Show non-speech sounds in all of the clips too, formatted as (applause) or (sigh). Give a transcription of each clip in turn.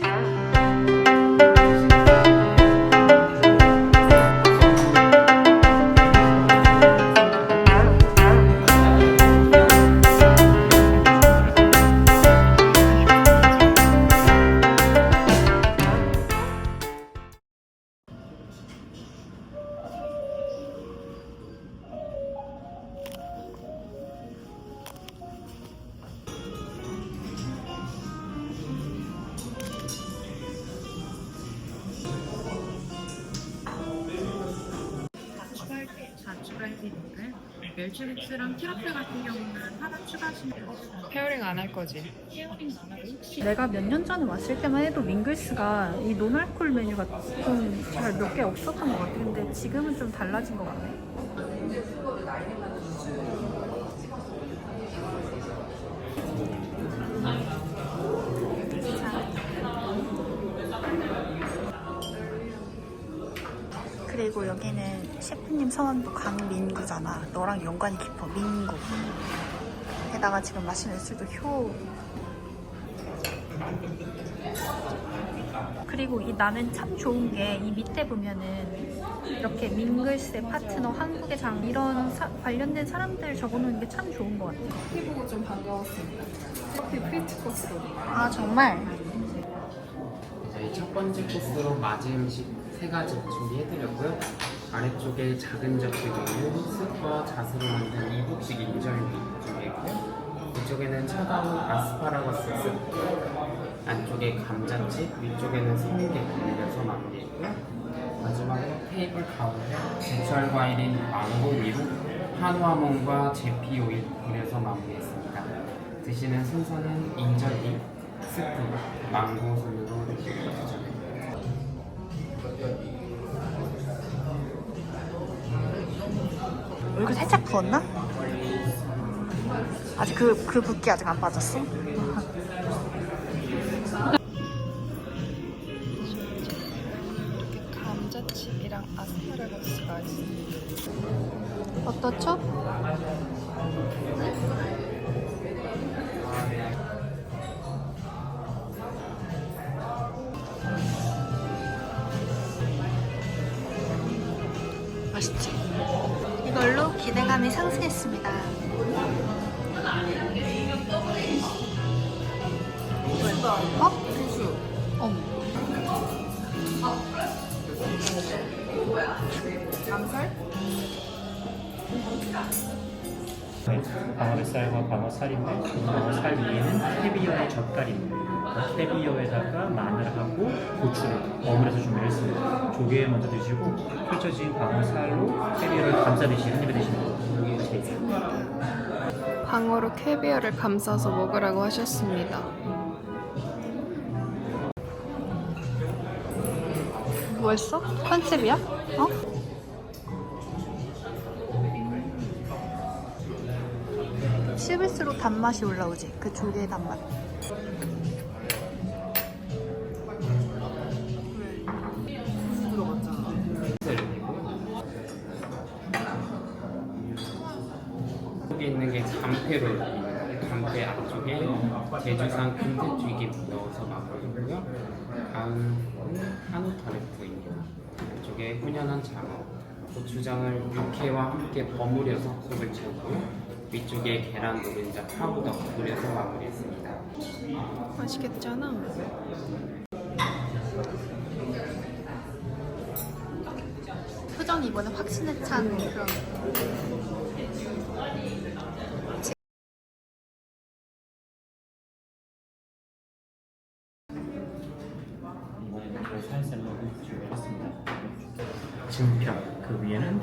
다 멸치국수랑 티라페 같은 경우는 하나 추가하시면 페어링 안 할 거지? 페어링 안 하고 혹시 내가 몇 년 전에 왔을 때만 해도 밍글스가 이 노말콜 메뉴가 좀 잘 몇 개 없었던 것 같아. 근데 지금은 좀 달라진 것 같네. 그리고 여기는 셰프님 성함도 강민구잖아. 너랑 연관이 깊어. 민구. 게다가 지금 마시는 술도 효. 그리고 이 나는 참 좋은 게 이 밑에 보면은 이렇게 밍글스의 파트너, 한국의 장 이런 사- 관련된 사람들 적어놓은 게 참 좋은 것 같아. 해보고 좀 반가웠습니다. 커피 필트 코스로. 아 정말? 저희 첫 번째 코스로 맞이 음식 세 가지 준비해드렸고요. 아래쪽에 작은 접시에는 스프와 잣으로 만든 이북식 인절미 준비했고요. 이쪽에는 차가운 아스파라거스 스프, 안쪽에 감자칩, 위쪽에는 성게 올려서 마무리했고요. 마지막으로 테이블 가운데 제철 과일인 망고 위로 한우아몬과 제피 오일 뿌려서 마무리했습니다. 드시는 순서는 인절미, 스프, 망고 드셔요. 얼굴 살 부었나? 아직 그, 그 붓기 아직 안 빠졌어? 감자칩이랑 아스파라거스가 있습니다. 어떻죠? 맛있지? 이걸로 기대감이 상승했습니다. 어? 어머. 방어살과 방어살인데 방어살 위에는 캐비어의 젓갈입니다. 캐비어에다가 마늘하고 고추를 버무려서 준비를 했습니다. 조개 먼저 드시고 펼쳐진 방어살로 캐비어를 감싸듯이 한 입에 드시는 거예요. 제 방어로 캐비어를 감싸서 먹으라고 하셨습니다. 뭐였어? 컨셉이야? 어? 씹을수록 단맛이 올라오지. 그 조개의 단맛. 제주산 금태튀김 넣어서 마무리고요. 다음은 한우 타르트입니다. 이쪽에 훈연한 장어, 고추장을 육회와 함께 버무려서 속을 채우고요. 위쪽에 계란 노른자 파우더 뿌려서 마무리했습니다. 맛있겠잖아. 표정이 이번에 확신에 찬 그런.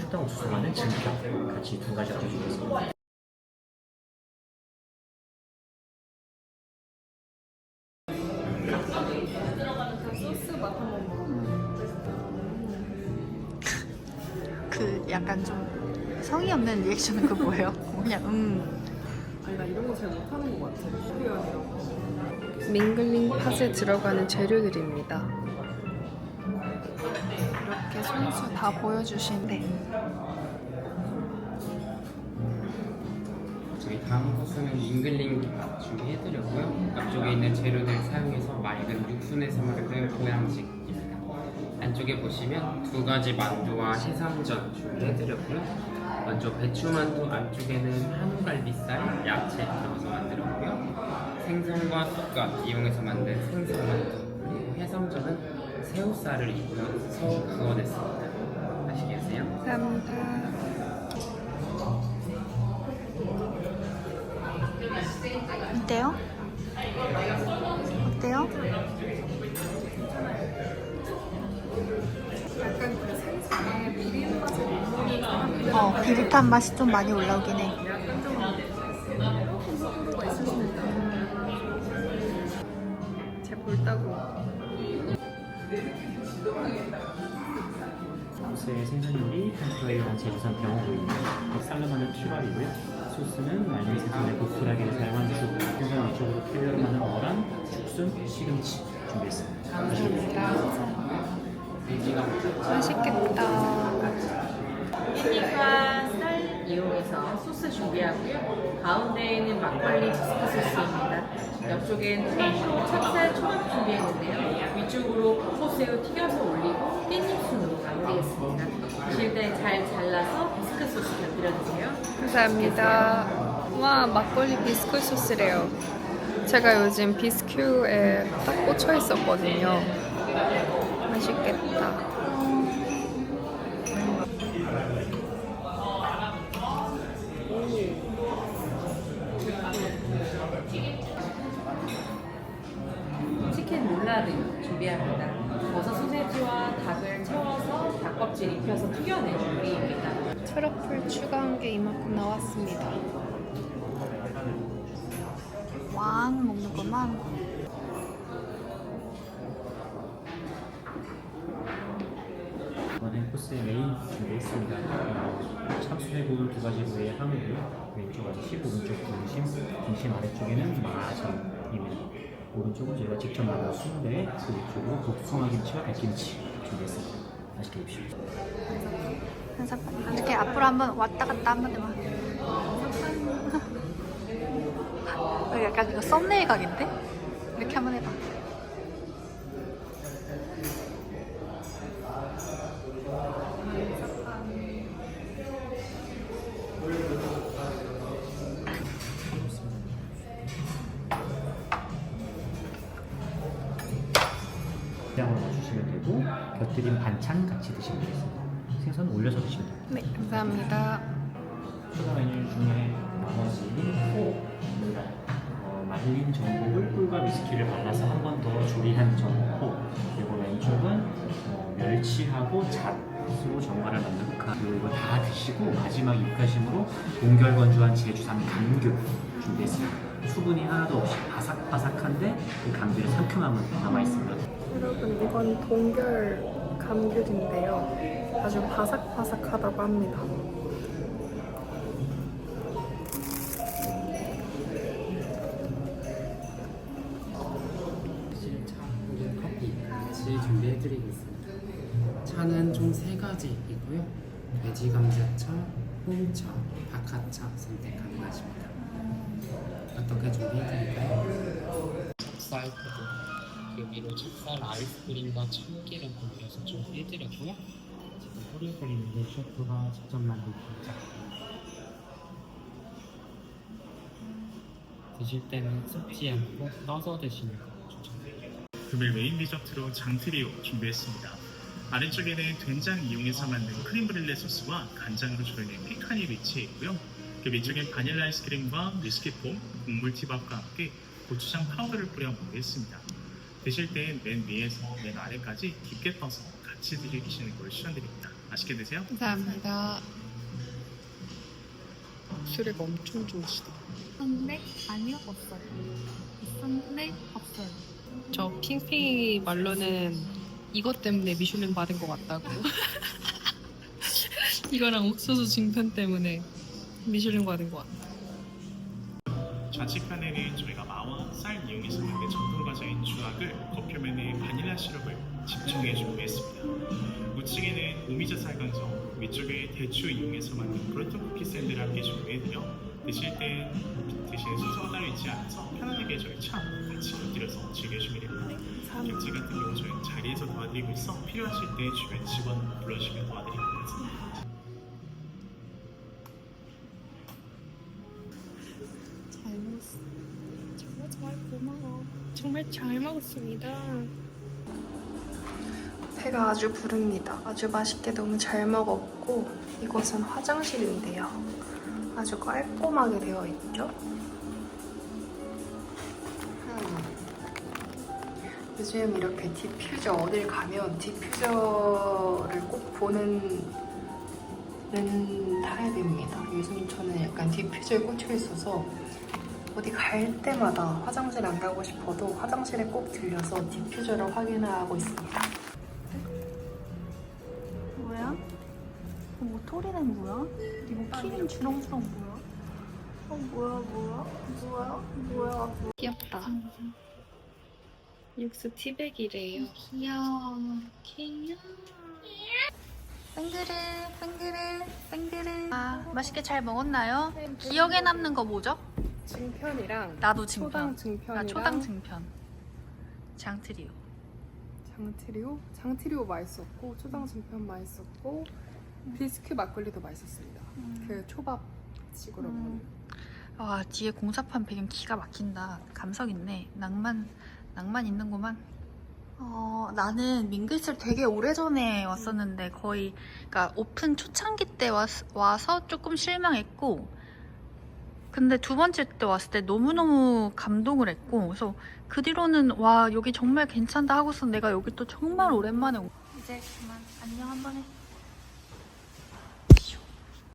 그 추당 옥수수와는 증평 같이 두 가지 얹어주겠습니다. 그 약간 좀 성의 없는 리액션은 그 뭐예요? (laughs) 그냥 음. 아니 나 이런 거 잘 못하는 것 같아. 표현이라고. 밍글링 팥에 들어가는 재료들입니다. 이렇게 손수 다 보여주신 네. 저희 다음 코스는 잉글링 준비해드렸고요. 앞쪽에 있는 재료들 사용해서 맑은 육순에서 만든 보양식입니다. 안쪽에 보시면 두 가지 만두와 해삼전 준비해드렸고요. 먼저 배추만두 안쪽에는 한우갈비살, 야채 넣어서 만들었고요. 생선과 쑥갓 이용해서 만든 생선만두 그리고 해삼전은 새우살을 입혀서 구워냈습니다. 맛있게 드세요. 감사합니다. 어때요? 어때요? 어, 비릿한 맛이 좀 많이 올라오긴 해. 소스의 생선요리, 템프레이한 제주산 병어구이입니다. 살라마는 추가이고요. 소스는 말린 생선의 고프라기를 사용한 국, 생선 위쪽으로 필요로 많은 어란, 죽순, 시금치 준비했습니다. 돼지가 맛있겠다. 깻잎과 쌀 이용해서 소스 준비하고요. 가운데에는 막걸리 비스크 소스입니다. 옆쪽엔 토마토 찹쌀 초밥 준비했는데요. 위쪽으로 코코새우 튀겨서 올리고 잘 잘라서 비스크 소스 곁들여 드세요. 감사합니다. 와 막걸리 비스큐 소스래요. 제가 요즘 비스큐에 딱 꽂혀 있었거든요. 맛있겠다. 치킨 롤라드 준비합니다. 버섯 소세지와 닭을 채워서 닭 껍질 입혀서 튀겨낸 요리입니다. 트러플 추가한 게 이만큼 나왔습니다. 왕 먹는구만. 이번에 코스의 메인 준비했습니다. 어, 참수해볼 두 가지 부위의 한우고요. 왼쪽 아저씨, 오른쪽 등심, 등심 아래쪽에는 마전입니다. 오른쪽은 저희가 직접 만든 순대, 그 위쪽으로 복숭아 김치와 백김치 준비했습니다. 맛있게 드십시오. 한사판. 이렇게 앞으로 한번 왔다 갔다 한번 해봐. (laughs) 어, 약간 이거 썸네일 각인데? 이렇게 한번 해봐. 곁들인 반찬 같이 드시면 되겠습니다. 생선 올려서 드시면 됩니다. 네, 감사합니다. 추가 메뉴 중에 나머지 호입니다. 어, 말린 전복을 꿀과 위스키를 발라서 한 번 더 조리한 전복 그리고 왼쪽은 어, 멸치하고 잣으로 정갈을 만든 가 그리고 이거 다 드시고 마지막 입가심으로 동결 건조한 제주산 감귤 준비했습니다. 수분이 하나도 없이 바삭바삭한데 그 감귤의 상큼함은 남아있습니다. 여러분 이건 동결 감귤인데요. 아주 바삭바삭하다고 합니다. 준비해드리겠습니다. 차는 총세 가지이고요. 돼지 감자차, 홍차, 박하차 선택 가능하십니다. 어떻게 준비해드릴까요? 찹쌀포도 그 위로 찹쌀 아이스크림과 참기름 올려서 준비해드렸고요. 지금 뿌려드리는 게 셰프가 직접 만든 감자. 드실 때는 섞지 않고 떠서 드시는 거 추천드립니다. 금일 메인 디저트로 장트리오 준비했습니다. 아래쪽에는 된장 이용해서 만든 크림 브릴레 소스와 간장으로 조리된 피칸이 위치해 있고요. 그 위쪽엔 바닐라 아이스크림과 위스키폼, 곡물 티밥과 함께 고추장 파우더를 뿌려 먹겠습니다. 드실 땐맨 위에서 맨 아래까지 깊게 떠서 같이 드시는 걸 추천드립니다. 맛있게 드세요. 감사합니다. 술이가 엄청 좋으시다. 있었는데 아니요 없어요. 있었는데 없어요. 저 핑핑이 말로는 이것 때문에 미슐랭 받은 것 같다고. (laughs) 이거랑 옥수수 징편 때문에 미슐랭 받은 것 같다. 좌측편에는 저희가 마와 쌀 만든 전통 과자인 주악을 겉표면에 바닐라 시럽을 집중해 준비했습니다. 우측에는 오미자 쌀강정, 위쪽에 대추 이용해서 만든 브로튼 쿠키 샌드를 함께 준비해드려 드실 때 드시는 순서가 따로 있지 않아서 편안하게 저희 차 같이 곁들여서 즐겨주시면 됩니다. 김치 같은 경우 저희는 자리에서 도와드리고 있어 필요하실 때 주변 직원 불러주시면 도와드리겠습니다. 정말 정말 고마워. 정말 잘 먹었습니다. 배가 아주 부릅니다. 아주 맛있게 너무 잘 먹었고 이곳은 화장실인데요. 아주 깔끔하게 되어 있죠. 음. 요즘 이렇게 디퓨저 어딜 가면 디퓨저를 꼭 보는 는 타입입니다. 요즘 저는 약간 디퓨저에 꽂혀 있어서 어디 갈 때마다 화장실 안 가고 싶어도 화장실에 꼭 들려서 디퓨저를 확인하고 있습니다. 뭐야? 어, 뭐 토리는 뭐야? 이거 키링 주렁주렁 뭐야? 어 뭐야 뭐야? 뭐야? 뭐야? 귀엽다. 육수 티백이래요. 귀여워 귀여워 뺑그르 뺑그르 뺑그르 아 맛있게 잘 먹었나요? 기억에 남는 거 뭐죠? 증편이랑 나도 초당 증편 증편이랑 나 초당 증편. 장트리오. 장트리오? 장트리오 맛있었고 초당 증편 맛있었고 비스큐 막걸리도 맛있었습니다. 그 초밥식으로 먹는. 음. 와 뒤에 공사판 배경 기가 막힌다. 감성 있네. 낭만 낭만 있는구만. 어 나는 밍글스를 되게 오래전에 왔었는데 거의 그러니까 오픈 초창기 때 왔, 와서 조금 실망했고 근데 두 번째 때 왔을 때 너무너무 감동을 했고 그래서 그 뒤로는 와 여기 정말 괜찮다 하고서 내가 여기 또 정말 오랜만에 온 이제 그만. 안녕 한번 해